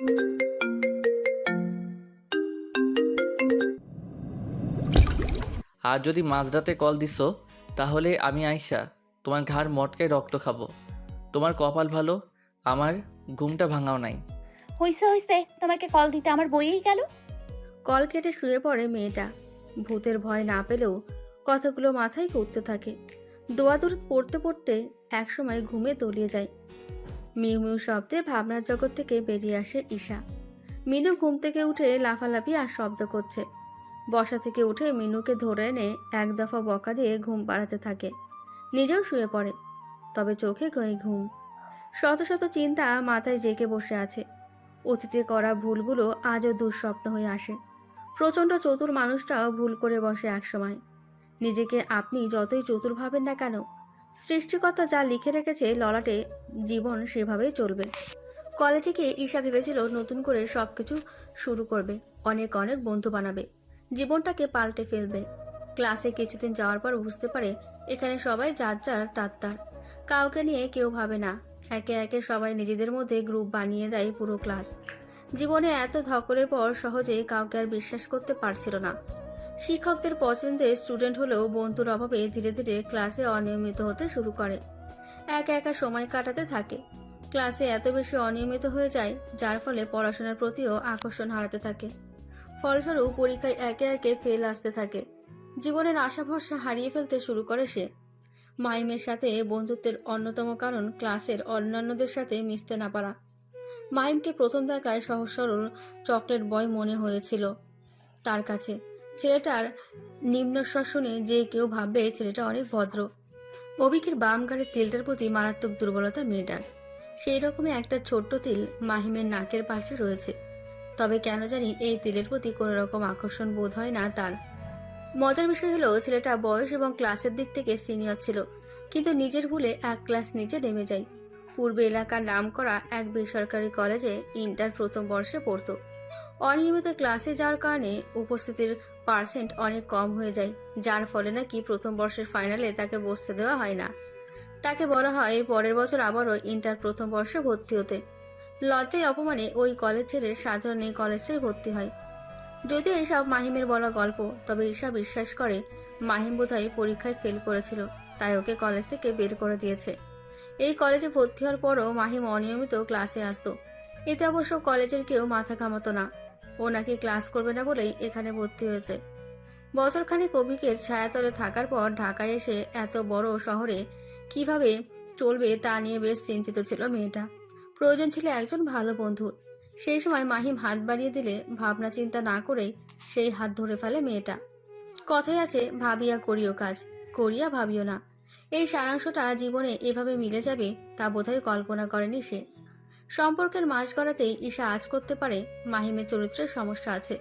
আর যদি মাঝরাতে কল দিছো তাহলে আমি আইসা তোমার ঘাড় মটকায় রক্ত খাব। তোমার কপাল ভালো আমার ঘুমটা ভাঙাও নাই। হইছে হইছে তোমাকে কল দিতে আমার বইয়েই গেল। কল কেটে শুয়ে পড়ে মেয়েটা। ভূতের ভয় না পেলেও কথাগুলো মাথায় করতে থাকে। দোয়া দোয়াদুর পড়তে পড়তে একসময় ঘুমে তলিয়ে যায়। মিউ মিউ শব্দে ভাবনার জগৎ থেকে বেরিয়ে আসে ঈশা। মিনু ঘুম থেকে উঠে লাফালাফি আর শব্দ করছে। বসা থেকে উঠে মিনুকে ধরে এনে এক দফা বকা দিয়ে ঘুম পাড়াতে থাকে। নিজেও শুয়ে পড়ে, তবে চোখে গয়ে ঘুম। শত শত চিন্তা মাথায় জেকে বসে আছে। অতীতে করা ভুলগুলো আজও দুঃস্বপ্ন হয়ে আসে। প্রচণ্ড চতুর মানুষটাও ভুল করে বসে একসময়। নিজেকে আপনি যতই চতুর ভাবেন না কেন সৃষ্টিকর্তা যা লিখে রেখেছে ললাটে জীবন সেভাবেই চলবে। কলেজে গিয়ে ঈশা ভেবেছিল নতুন করে সব কিছু শুরু করবে, অনেক অনেক বন্ধু বানাবে, জীবনটাকে পাল্টে ফেলবে। ক্লাসে কিছুদিন যাওয়ার পর বুঝতে পারে এখানে সবাই যার যার তার তার। কাউকে নিয়ে কেউ ভাবে না, একে একে সবাই নিজেদের মধ্যে গ্রুপ বানিয়ে দেয় পুরো ক্লাস জীবনে এত ধকলের পর সহজে কাউকে আর বিশ্বাস করতে পারছিল না। শিক্ষকদের পছন্দের স্টুডেন্ট হলেও বন্ধুর অভাবে ধীরে ধীরে ক্লাসে অনিয়মিত হতে শুরু করে। একা একা সময় কাটাতে থাকে। ক্লাসে এত বেশি অনিয়মিত হয়ে যায়, যার ফলে পড়াশোনার প্রতিও আকর্ষণ হারাতে থাকে। ফলস্বরূপ পরীক্ষায় একে একে ফেল আসতে থাকে। জীবনের আশা ভরসা হারিয়ে ফেলতে শুরু করে সে। মাইমের সাথে বন্ধুত্বের অন্যতম কারণ ক্লাসের অন্যান্যদের সাথে মিশতে না পারা। মাইমকে প্রথম দেখায় সহজ সরল চকলেট বয় মনে হয়েছিল। তার কাছে ছেলেটার নিম্নস্বর শুনে যে কেউ ভাববে ছেলেটা অনেক ভদ্র। অভিকের বাম ঘাড়ের তিলটার প্রতি মারাত্মক দুর্বলতা মেয়েটার সেই রকমই একটা ছোট্ট তিল মাহিমের নাকের পাশে রয়েছে। তবে কেন জানি এই তিলের প্রতি কোনো রকম আকর্ষণ বোধ হয় না তার। মজার বিষয় হলো, ছেলেটা বয়স এবং ক্লাসের দিক থেকে সিনিয়র ছিল, কিন্তু নিজের ভুলে এক ক্লাস নিচে নেমে যায়। পূর্বে এলাকার নাম করা এক বেসরকারি কলেজে ইন্টার প্রথম বর্ষে পড়তো। অনিয়মিত ক্লাসে যাওয়ার কারণে উপস্থিতির পার্সেন্ট অনেক কম হয়ে যায়, যার ফলে নাকি প্রথম বর্ষের ফাইনালে তাকে বসতে দেওয়া হয় না। তাকে বলা হয় পরের বছর আবারও ইন্টার প্রথম বর্ষে ভর্তি হতে। লজ্জায় অপমানে ওই কলেজ ছেড়ে সাধারণ এই কলেজেই ভর্তি হয়। যদিও এসব মাহিমের বলা গল্প, তবে ঈশা বিশ্বাস করে, মাহিম বোধহয় পরীক্ষায় ফেল করেছিল, তাই ওকে কলেজ থেকে বের করে দিয়েছে। এই কলেজে ভর্তি হওয়ার পরও মাহিম অনিয়মিত ক্লাসে আসতো। এতে অবশ্য কলেজের কেউ মাথা ঘামাতো না। ও নাকি ক্লাস করবে না বলেই এখানে ভর্তি হয়েছে। বছরখানেক অভিকের ছায়াতলে থাকার পর ঢাকায় এসে এত বড় শহরে কীভাবে চলবে তা নিয়ে বেশ চিন্তিত ছিল মেয়েটা। প্রয়োজন ছিল একজন ভালো বন্ধু। সেই সময় মাহিম হাত বাড়িয়ে দিলে ভাবনা চিন্তা না করেই সেই হাত ধরে ফেলে মেয়েটা। কথাই আছে, ভাবিয়া করিও কাজ, করিয়া ভাবিও না। এই সারাংশটা জীবনে এভাবে মিলে যাবে তা বোধহয় কল্পনা করেনি সে। সম্পর্কের মাস গড়াতেই ঈশা আজ করতে পারে মাহিমের চরিত্রের সমস্যা আছে।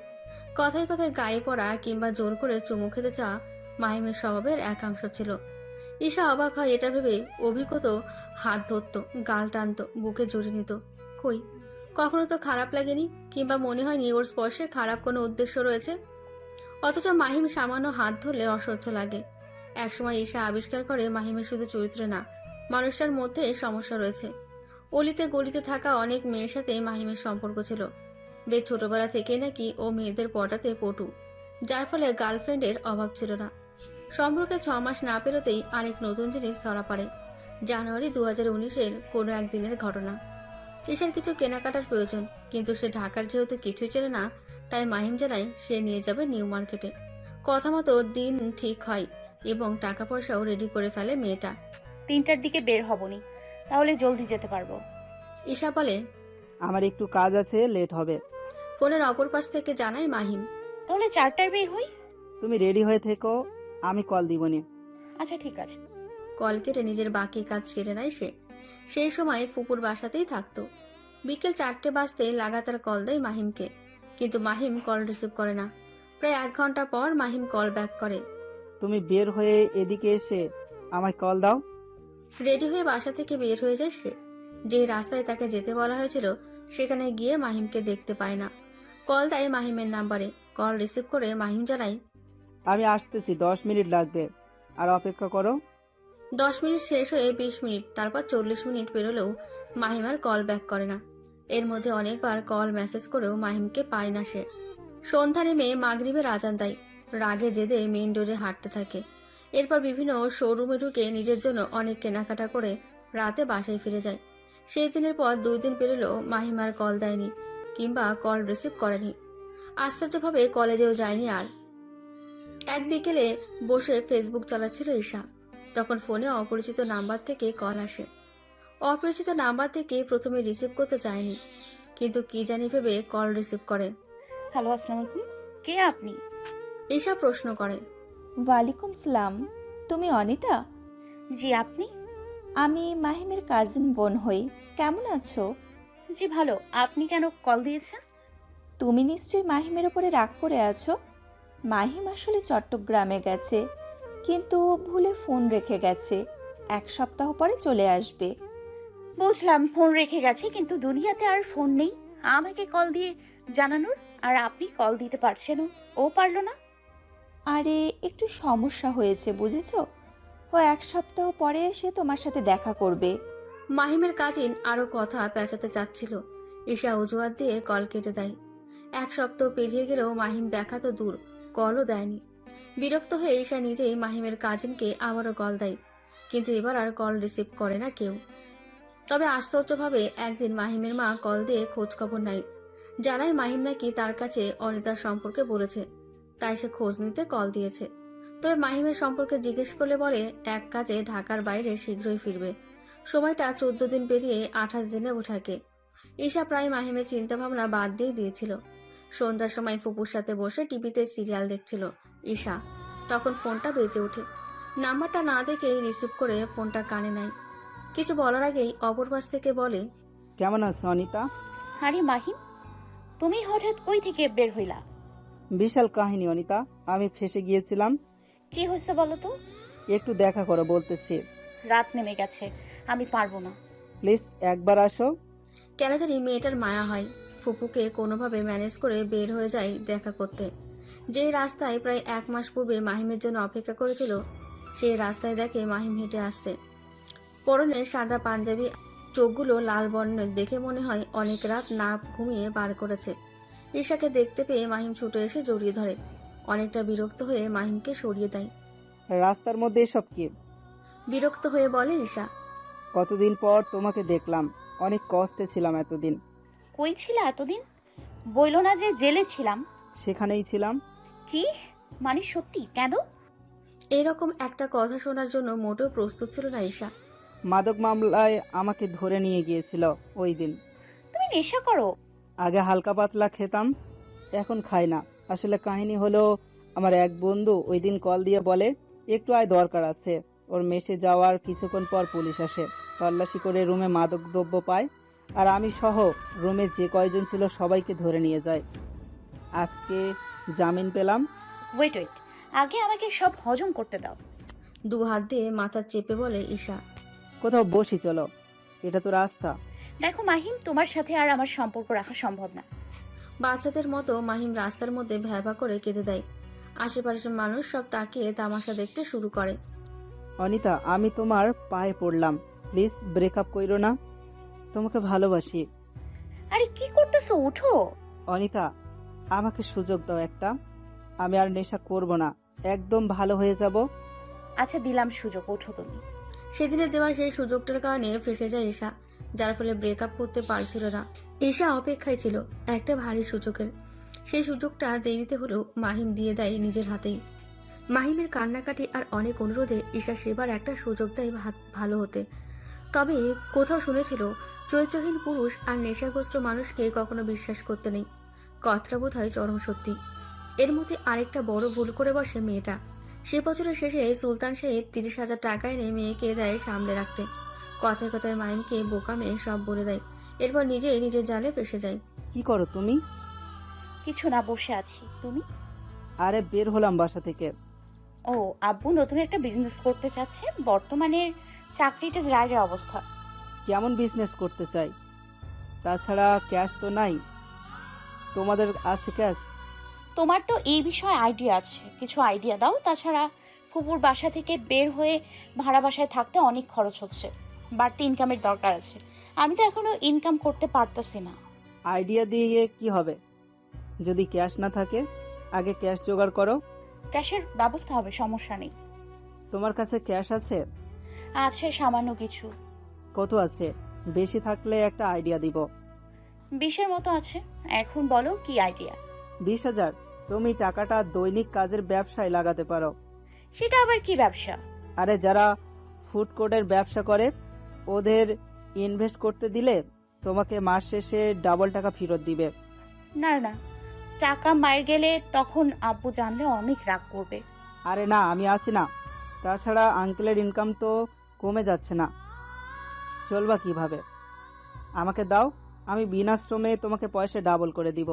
কথায় কথায় গায়ে পড়া কিংবা জোর করে চুমু খেতে চাওয়া মাহিমের স্বভাবের একাংশ ছিল। ঈশা অবাক হয় এটা ভেবে অভিজ্ঞত হাত ধরত, গাল টানত, বুকে জড়িয়ে নিত। কই, কখনো তো খারাপ লাগেনি কিংবা মনে হয়নি ওর স্পর্শে খারাপ কোনো উদ্দেশ্য রয়েছে? অথচ মাহিম সামান্য হাত ধরলে অসহ্য লাগে। একসময় ঈশা আবিষ্কার করে মাহিমের শুধু চরিত্রে না, মানুষটার মধ্যে সমস্যা রয়েছে। অলিতে গলিতে থাকা অনেক মেয়ের সাথে মাহিমের সম্পর্ক ছিল। বেশ ছোটবেলা থেকেই নাকি ও মেয়েদের পটাতে পটু, যার ফলে গার্লফ্রেন্ডের অভাব ছিল না। সম্পর্কে ছ মাস না পেরোতেই আরেক নতুন জিনিস ধরা পড়ে। জানুয়ারি দু হাজার উনিশের কোনো একদিনের ঘটনা। ঈশার কিছু কেনাকাটার প্রয়োজন, কিন্তু সে ঢাকার যেহেতু কিছুই চেনে না, তাই মাহিম জানায় সে নিয়ে যাবে নিউ মার্কেটে। কথা মতো দিন ঠিক হয় এবং টাকা পয়সাও রেডি করে ফেলে মেয়েটা। তিনটার দিকে বের হবনি। তাহলে জলদি যেতে পারব। ঈশা বলে আমার একটু কাজ আছে লেট হবে। ফোনের অপর পাশ থেকে জানায় মাহিম। তাহলে চারটার বের হই? তুমি রেডি হয়ে থেকো আমি কল দিব দিবনি। আচ্ছা ঠিক আছে। কল কেটে নিজের বাকি কাজ সেরে নেয় সে। সেই সময় ফুপুর বাসাতেই থাকতো। বিকেল চারটে বাজতে লাগাতার কল দেয় মাহিমকে। কিন্তু মাহিম কল রিসিভ করে না। প্রায় এক ঘণ্টা পর মাহিম কল ব্যাক করে। তুমি বের হয়ে এদিকে এসে আমায় কল দাও। রেডি হয়ে বাসা থেকে বের হয়ে যায় সে। যে রাস্তায় তাকে যেতে বলা হয়েছিল সেখানে গিয়ে মাহিমকে দেখতে পায় না। কল দেয় মাহিমের নাম্বারে। কল রিসিভ করে মাহিম জানায় আমি আসতেছি দশ মিনিট লাগবে। আর অপেক্ষা করো। দশ মিনিট শেষ হয়ে বিশ মিনিট তারপর চল্লিশ মিনিট পেরোলেও মাহিম আর কল ব্যাক করে না। এর মধ্যে অনেকবার কল মেসেজ করেও মাহিমকে পায় না সে। সন্ধ্যা নেমে মাগরিবের আজান দেয়। রাগে জেদে মেইন ডোরে হাঁটতে থাকে। এরপর বিভিন্ন শোরুমে ঢুকে নিজের জন্য অনেক কেনাকাটা করে রাতে বাসায় ফিরে যায়। সেই দিনের পর দুই দিন পেরোলেও মাহিমার কল দেয়নি কিংবা কল রিসিভ করেনি। আশ্চর্যভাবে কলেজেও যায়নি আর। এক বিকেলে বসে ফেসবুক চালাচ্ছিল ঈশা। তখন ফোনে অপরিচিত নাম্বার থেকে কল আসে। অপরিচিত নাম্বার থেকে প্রথমে রিসিভ করতে চায়নি কিন্তু কি জানি ভেবে কল রিসিভ করে। হ্যালো আসসালামু আলাইকুম। কে আপনি? ঈশা প্রশ্ন করে। ওয়ালাইকুম সালাম। তুমি অনিতা? জি আপনি? আমি মাহিমের কাজিন বোন হই। কেমন আছো? জি ভালো। আপনি কেন কল দিয়েছেন? তুমি নিশ্চয়ই মাহিমের ওপরে রাগ করে আছো? মাহিম আসলে চট্টগ্রামে গেছে কিন্তু ভুলে ফোন রেখে গেছে। এক সপ্তাহ পরে চলে আসবে। বুঝলাম ফোন রেখে গেছে কিন্তু দুনিয়াতে আর ফোন নেই। আমাকে কল দিয়ে জানানোর আর আপনি কল দিতে পারছেন ও পারল না। আরে, একটু সমস্যা হয়েছে, বুঝেছ? ও এক সপ্তাহ পরে এসে তোমার সাথে দেখা করবে। মাহিমের কাজিন আরও কথা পেঁচাতে চাচ্ছিল। ঈশা অজুহাত দিয়ে কল কেটে দেয়। এক সপ্তাহ পেরিয়ে গেলেও মাহিম দেখা তো দূর, কলও দেয়নি। বিরক্ত হয়ে ঈশা নিজেই মাহিমের কাজিনকে আবারও কল দেয়। কিন্তু এবার আর কল রিসিভ করে না কেউ। তবে আশ্চর্যভাবে একদিন মাহিমের মা কল দিয়ে খোঁজ খবর নাই জানায় মাহিম নাকি তার কাছে অনিতার সম্পর্কে বলেছে। তাই সে খোঁজ নিতে কল দিয়েছে। তবে মাহিমের সম্পর্কে জিজ্ঞেস করলে বলে এক কাজে ঢাকার বাইরে শীঘ্রই ফিরবে। সময়টা চোদ্দ দিন পেরিয়ে আঠাশ দিনে ওঠাকে। ঈশা প্রায় মাহিমের চিন্তাভাবনা বাদ দিয়ে দিয়েছিল। সন্ধ্যার সময় ফুপুর সাথে বসে টিভিতে সিরিয়াল দেখছিল ঈশা। তখন ফোনটা বেজে ওঠে। নাম্বারটা না দেখেই রিসিভ করে ফোনটা কানে নেয়। কিছু বলার আগেই অপর পাশ থেকে বলে কেমন আছো অনিতা? আরে মাহিম তুমি হঠাৎ কই থেকে বের হইলা? বিশাল কাহিনী অনিতা। আমি ফেসে গিয়েছিলাম। কি হয়েছে বলো তো? একটু দেখা করো বলতেছি। রাত নেমে গেছে। আমি পারব না। প্লিজ একবার আসো। কেন জানি মেয়েটার মায়া হয়। ফুপুকে কোনোভাবে ম্যানেজ করে বের হয়ে যায় দেখা করতে। যে রাস্তায় প্রায় এক মাস পূর্বে মাহিমের জন্য অপেক্ষা করেছিল সেই রাস্তায় দেখে মাহিম হেঁটে আসছে। পরনে সাদা পাঞ্জাবি চোখগুলো লাল বর্ণের দেখে মনে হয় অনেক রাত না ঘুমিয়ে বার করেছে। ঈশাকে দেখতে পেয়ে মাহিম ছুটে এসে জড়িয়ে ধরে। অনেকটা বিরক্ত হয়ে মাহিমকে সরিয়ে দেয়। রাস্তার মধ্যে এসব কি? বিরক্ত হয়ে বলে ঈশা। কতদিন পর তোমাকে দেখলাম। অনেক কষ্টে ছিলাম এতদিন। কই ছিল এতদিন? বইলো না যে জেলে ছিলাম। সেখানেই ছিলাম। কি? মানে সত্যি? কেন? এরকম একটা কথা শোনার জন্য মোটেও প্রস্তুত ছিল না ঈশা। মাদক মামলায় আমাকে ধরে নিয়ে গিয়েছিল ওই দিন। তুমি নেশা করো। আগে হালকা পাতলা খেতাম এখন খাই না। আসলে কাহিনী হলো আমার এক বন্ধু ওই দিন কল দিয়ে বলে একটু আয় দরকার আছে। ওর মেসে যাওয়ার কিছুক্ষণ পর পুলিশ আসে। তল্লাশি করে রুমে মাদক দ্রব্য পায় আর আমি সহ রুমে যে কয়জন ছিল সবাইকে ধরে নিয়ে যায় আজকে জামিন পেলাম। ওয়েট ওয়েট আগে আমাকে সব হজম করতে দাও। দু হাত দিয়ে মাথা চেপে বলে ঈশা। কোথাও বসি চলো। এটা তো রাস্তা। দেখো মাহিম তোমার সাথে আর আমার সম্পর্ক রাখা সম্ভব না। বাচ্চাদের মতো মাহিম রাস্তার মধ্যে ভ্যাবা করে কেঁদে দেয়। আশেপাশের মানুষ সব তাকিয়ে তামাশা দেখতে শুরু করে। অনিতা আমি তোমার পায়ে পড়লাম। প্লিজ ব্রেকআপ কইরো না। তোমাকে ভালোবাসি। আরে কি করতেছো? উঠো। অনিতা আমাকে সুযোগ দাও একটা। আমি আর নেশা করব না। একদম ভালো হয়ে যাব। আচ্ছা দিলাম সুযোগ। ওঠো তুমি। সেদিনে দেওয়া সেই সুযোগটার কারণে ফেসে যায় ঈশা, যার ফলে ব্রেকআপ করতে পারছিল না। ঈশা অপেক্ষায় ছিল একটা ভারী সুযোগের। সেই সুযোগটা দেরিতে হলেও মাহিম দিয়ে দেয় নিজের হাতেই। মাহিমের কান্নাকাটি আর অনেক অনুরোধে ঈশা সেবার একটা সুযোগ দেয় ভালো হতে। তবে কোথাও শুনেছিল, চরিত্রহীন পুরুষ আর নেশাগ্রস্ত মানুষকে কখনো বিশ্বাস করতে নেই। কথাটা বোধ হয় চরম সত্যি। এর মধ্যে আরেকটা বড় ভুল করে বসে মেয়েটা। সে বছরের শেষে সুলতান সাহেব তিরিশ হাজার টাকা এনে মেয়েকে দেয় সামলে রাখতে। কথায় কথায় মাইমকে বোকা মেয়ে সব বলে দেয়। এরপর নিজেই নিজের জালে ফেসে যায়। কি করো তুমি? কিছু না বসে আছি। তুমি? আরে বের হলাম বাসা থেকে। ও আব্বু নতুন একটা বিজনেস করতে চাচ্ছে। বর্তমানে চাকরিটা যা যা অবস্থা। কেমন বিজনেস করতে চাই? তাছাড়া ক্যাশ তো নাই। তোমাদের আছে ক্যাশ তোমার তো এই বিষয়ে আইডিয়া আছে। কিছু আইডিয়া দাও। তাছাড়া ফুপুর বাসা থেকে বের হয়ে ভাড়া বাসায় থাকতে অনেক খরচ হচ্ছে। বাড়তি ইনকামের দরকার আছে। আমি তো এখনও ইনকাম করতে পারতেছি না। আইডিয়া দিয়ে কি হবে? যদি ক্যাশ না থাকে আগে ক্যাশ জোগাড় করো। ক্যাশের ব্যবস্থা হবে সমস্যা নেই। তোমার কাছে ক্যাশ আছে? আছে সামান্য কিছু। কত আছে? বেশি থাকলে একটা আইডিয়া দিব। বিশের মতো আছে। এখন বলো কি আইডিয়া বিশ হাজার। তুমি টাকাটা দৈনিক কাজের ব্যবসায় লাগাতে পারো। সেটা আবার কি ব্যবসা? আরে যারা ফুড কোর্টের ব্যবসা করে ওদের ইনভেস্ট করতে দিলে তোমাকে মাস শেষে ডাবল টাকা ফেরত দিবে। না না টাকা মার গেলে তখন আব্বু জানলে অনেক রাগ করবে। আরে না আমি আছি না। তাছাড়া আঙ্কেলের ইনকাম তো কমে যাচ্ছে না। চলবা কীভাবে? আমাকে দাও আমি বিনাশ্রমে তোমাকে পয়সা ডাবল করে দিব।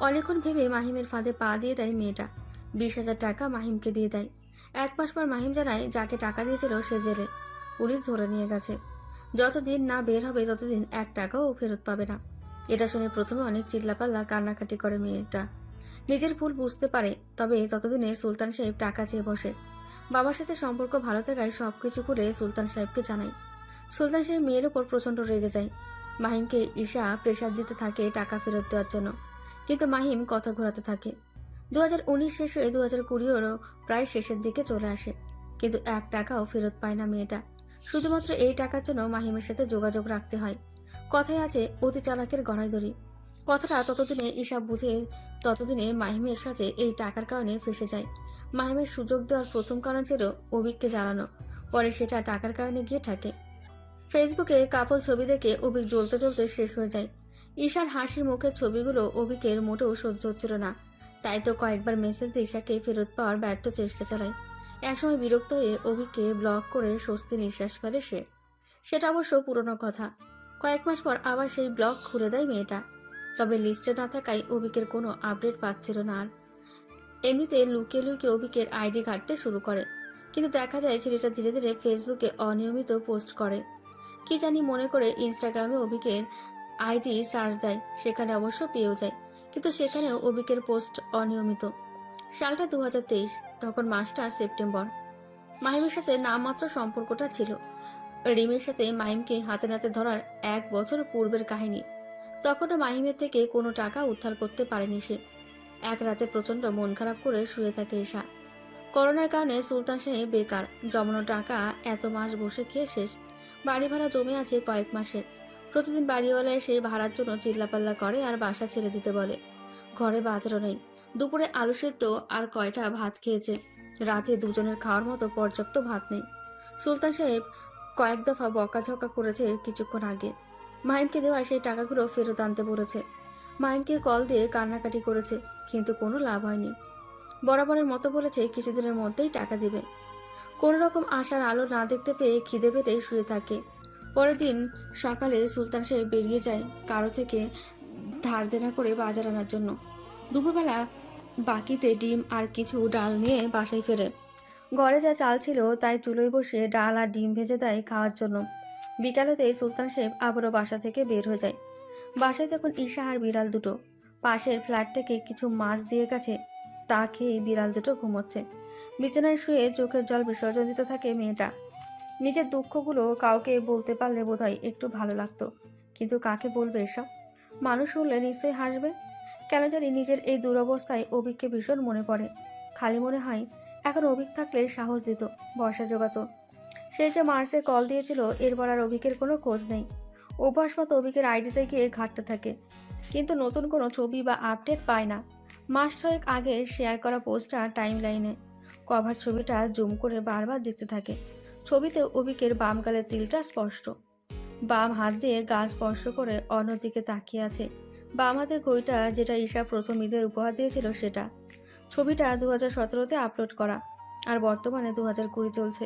অনেকক্ষণ ভেবে মাহিমের ফাঁদে পা দিয়ে দেয় মেয়েটা। বিশ হাজার টাকা মাহিমকে দিয়ে দেয়। এক মাস পর মাহিম জানায়, যাকে টাকা দিয়েছিল সে জেলে। পুলিশ ধরে নিয়ে গেছে। যতদিন না বের হবে, ততদিন এক টাকাও ফেরত পাবে না। এটা শুনে প্রথমে অনেক চিল্লাপাল্লা কান্নাকাটি করে মেয়েটা। নিজের ভুল বুঝতে পারে, তবে ততদিনে সুলতান সাহেব টাকা চেয়ে বসে। বাবার সাথে সম্পর্ক ভালো থাকায় সব কিছু করে সুলতান সাহেবকে জানায়। সুলতান সাহেব মেয়ের ওপর প্রচণ্ড রেগে যায়। মাহিমকে ঈশা প্রেশার দিতে থাকে টাকা ফেরত দেওয়ার জন্য। কিন্তু মাহিম কথা ঘোরাতে থাকে। দু হাজার উনিশ শেষে দু হাজার কুড়িরও প্রায় শেষের দিকে চলে আসে। কিন্তু এক টাকাও ফেরত পায় না মেয়েটা। শুধুমাত্র এই টাকার জন্য মাহিমের সাথে যোগাযোগ রাখতে হয়। কথায় আছে, অতি চালাকের গড়াই ধরি কথাটা ততদিনে ঈশা বুঝে ততদিনে মাহিমের সাথে এই টাকার কারণে ফেসে যায়। মাহিমের সুযোগ দেওয়ার প্রথম কারণ ছিল অভিককে জ্বালানো পরে সেটা টাকার কারণে গিয়ে থাকে ফেসবুকে কাপল ছবি দেখে অভিক জ্বলতে জ্বলতে শেষ হয়ে যায়। ঈশার হাসি মুখের ছবিগুলো অভিকের মোটেও সহ্য হচ্ছিল না। তাই তো কয়েকবার মেসেজ দিয়ে ঈশাকে ফেরত পাওয়ার ব্যর্থ চেষ্টা চালায়। একসময় বিরক্ত হয়ে অভিকে ব্লক করে স্বস্তি নিঃশ্বাস ফেলে সে। সেটা অবশ্য পুরনো কথা। কয়েক মাস পর আবার সেই ব্লক খুলে দেয় মেয়েটা। তবে লিস্টে না থাকায় অভিকের কোনো আপডেট পাচ্ছিল না আর। এমনিতে লুকিয়ে লুকিয়ে অভিকের আইডি ঘাঁটতে শুরু করে। কিন্তু দেখা যায় ছেলেটা ধীরে ধীরে ফেসবুকে অনিয়মিত পোস্ট করে। কি জানি মনে করে ইনস্টাগ্রামে অভিকের আইডি সার্চ দেয়, সেখানে অবশ্য পেয়েও যায়। কিন্তু সেখানেও অভিকের পোস্ট অনিয়মিত। সালটা দু হাজার তেইশ, তখন মাসটা সেপ্টেম্বর। মাহিমের সাথে নামমাত্র সম্পর্কটা ছিল। রিমের সাথে মাহিমকে হাতে নাতে ধরার এক বছর পূর্বের কাহিনী। তখনও মাহিমের থেকে কোনো টাকা উদ্ধার করতে পারেনি সে। এক রাতে প্রচণ্ড মন খারাপ করে শুয়ে থাকে ঈশা। করোনার কারণে সুলতান সাহেব বেকার, জমানো টাকা এত মাস বসে খেয়ে শেষ। বাড়ি ভাড়া জমে আছে কয়েক মাসের। প্রতিদিন বাড়িওয়ালা এসে ভাড়ার জন্য চিল্লাপাল্লা করে আর বাসা ছেড়ে দিতে বলে। ঘরে বাজারও নেই। দুপুরে আলু সেদ্ধ আর কয়টা ভাত খেয়েছে। রাতে দুজনের খাওয়ার মতো পর্যাপ্ত ভাত নেই। সুলতান সাহেব কয়েক দফা বকাঝকা করেছে কিছুক্ষণ আগে। মাহিমকে দেওয়া সেই টাকাগুলো ফেরত আনতে বলেছে। মাহিমকে কল দিয়ে কান্নাকাটি করেছে, কিন্তু কোনো লাভ হয়নি। বরাবরের মতো বলেছে কিছুদিনের মধ্যেই টাকা দিবে। কোনো রকম আশার আলো না দেখতে পেয়ে খিদে পেটে শুয়ে থাকে। পরের দিন সকালে সুলতান সাহেব বেরিয়ে যায় কারও থেকে ধার দেনা করে বাজার আনার জন্য। দুপুরবেলা বাকিতে ডিম আর কিছু ডাল নিয়ে বাসায় ফেরে। ঘরে যা চাল ছিল তাই চুলোয় বসে ডাল আর ডিম ভেজে দেয় খাওয়ার জন্য। বিকালতেই সুলতান সাহেব আবারও বাসা থেকে বের হয়ে যায়। বাসায় তখন ঈশা আর বিড়াল দুটো। পাশের ফ্ল্যাট থেকে কিছু মাছ দিয়ে গেছে, তা খেয়ে বিড়াল দুটো ঘুমোচ্ছে। বিছানায় শুয়ে চোখের জল বিসর্জন দিতে থাকে মেয়েটা। নিজের দুঃখগুলো কাউকে বলতে পারলে বোধহয় একটু ভালো লাগতো। কিন্তু কাকে বলবে এসব? মানুষ শুনলে নিশ্চয়ই হাসবে। কেন জানি নিজের এই দুরবস্থায় অভিককে ভীষণ মনে পড়ে। খালি মনে হয়, এখন অভিক থাকলে সাহস দিত বর্ষা জোগাতো। সে যে মার্চে কল দিয়েছিল, এরপর আর অভিকের কোনো খোঁজ নেই। অভ্যাস মতো অভিকের আইডিতে গিয়ে ঘাটতে থাকে। কিন্তু নতুন কোনো ছবি বা আপডেট পায় না। মাস ছয়েক আগে শেয়ার করা পোস্টটা টাইম লাইনে কভার ছবিটা জুম করে বারবার দেখতে থাকে। ছবিতে অভিকের বাম গালের তিলটা স্পষ্ট। বাম হাত দিয়ে গা স্পর্শ করে অন্যদিকে তাকিয়ে আছে। বাম হাতের ঘড়িটা যেটা ঈশা প্রথম ঈদের উপহার দিয়েছিল, সেটা। ছবিটা দু হাজার সতেরোতে আপলোড করা, আর বর্তমানে দু হাজার কুড়ি চলছে।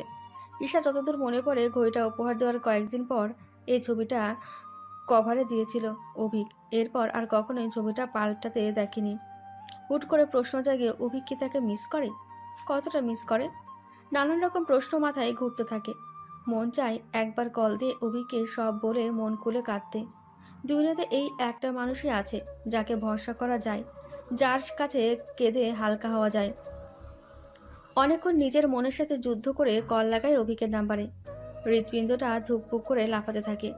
ঈশা যতদূর মনে পড়ে, ঘড়িটা উপহার দেওয়ার কয়েকদিন পর এই ছবিটা কভারে দিয়েছিল অভিক। এরপর আর কখনোই ছবিটা পাল্টাতে দেখেনি। হুট করে প্রশ্ন জাগে, অভিক কি তাকে মিস করে? কতটা মিস করে? নানান রকম প্রশ্ন মাথায় ঘুরতে থাকে। মন চায় একবার কল দিয়ে অভিকে সব বলে মন খুলে কাঁদতে। দুনিয়াতে এই একটা মানুষই আছে যাকে ভরসা করা যায়, যার কাছে কেঁদে হালকা হওয়া যায়। অনেকক্ষণ নিজের মনের সাথে যুদ্ধ করে কল লাগায় অভিকের নাম্বারে। হৃৎপিণ্ডটা ধুকপুক করে লাফাতে থাকে।